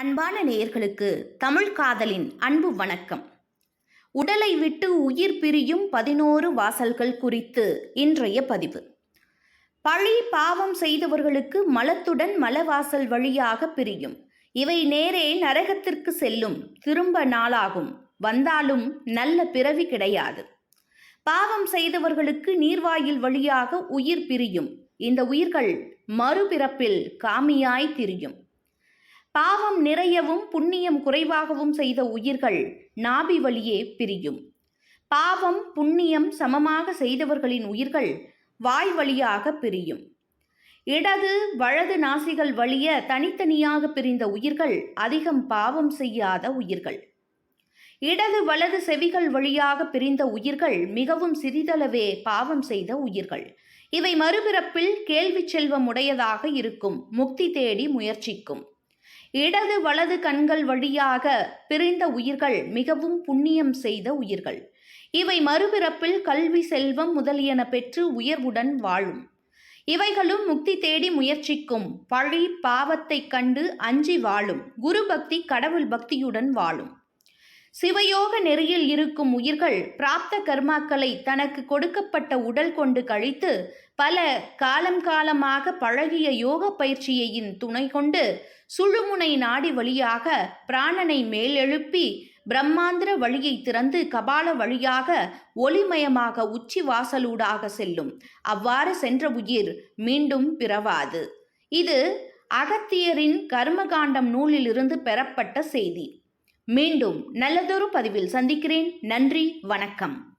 அன்பான நேயர்களுக்கு தமிழ் காதலின் அன்பு வணக்கம். உடலை விட்டு உயிர் பிரியும் பதினோரு வாசல்கள் குறித்து இன்றைய பதிவு. பழி பாவம் செய்தவர்களுக்கு மலத்துடன் மலவாசல் வழியாக பிரியும். இவை நேரே நரகத்திற்கு செல்லும் திரும்ப நாளாகும். வந்தாலும் நல்ல பிறவி கிடையாது. பாவம் செய்தவர்களுக்கு நீர்வாயில் வழியாக உயிர் பிரியும். இந்த உயிர்கள் மறுபிறப்பில் காமியாய் திரியும். பாவம் நிறையவும் புண்ணியம் குறைவாகவும் செய்த உயிர்கள் நாபி வழியே பிரியும். பாவம் புண்ணியம் சமமாக செய்தவர்களின் உயிர்கள் வாய் வழியாக பிரியும். இடது வலது நாசிகள் வழிய தனித்தனியாக பிரிந்த உயிர்கள் அதிகம் பாவம் செய்யாத உயிர்கள். இடது வலது செவிகள் வழியாக பிரிந்த உயிர்கள் மிகவும் சிறிதளவே பாவம் செய்த உயிர்கள். இவை மறுபிறப்பில் கேள்வி செல்வம் உடையதாக இருக்கும். முக்தி தேடி முயற்சிக்கும். இடது வலது கண்கள் வழியாக பிரிந்த உயிர்கள் மிகவும் புண்ணியம் செய்த உயிர்கள். இவை மறுபிறப்பில் கல்வி செல்வம் முதலியன பெற்று உயர்வுடன் வாழும். இவைகளும் முக்தி தேடி முயற்சிக்கும். பழி பாவத்தைக் கண்டு அஞ்சி வாழும். குரு பக்தி கடவுள் பக்தியுடன் வாழும். சிவயோக நெறியில் இருக்கும் உயிர்கள் பிராப்த கர்மாக்களை தனக்கு கொடுக்கப்பட்ட உடல் கொண்டு கழித்து பல காலம் காலமாக பழகிய யோக பயிற்சியையின் துணை கொண்டு சுழுமுனை நாடி வழியாக பிராணனை மேலெழுப்பி பிரம்மாந்திர வழியை திறந்து கபால வழியாக ஒளிமயமாக உச்சி வாசலூடாக செல்லும். அவ்வாறு சென்ற உயிர் மீண்டும் பிறவாது. இது அகத்தியரின் கர்மகாண்டம் நூலிலிருந்து பெறப்பட்ட செய்தி. மீண்டும் நல்லதொரு பதிவில் சந்திக்கிறேன். நன்றி வணக்கம்.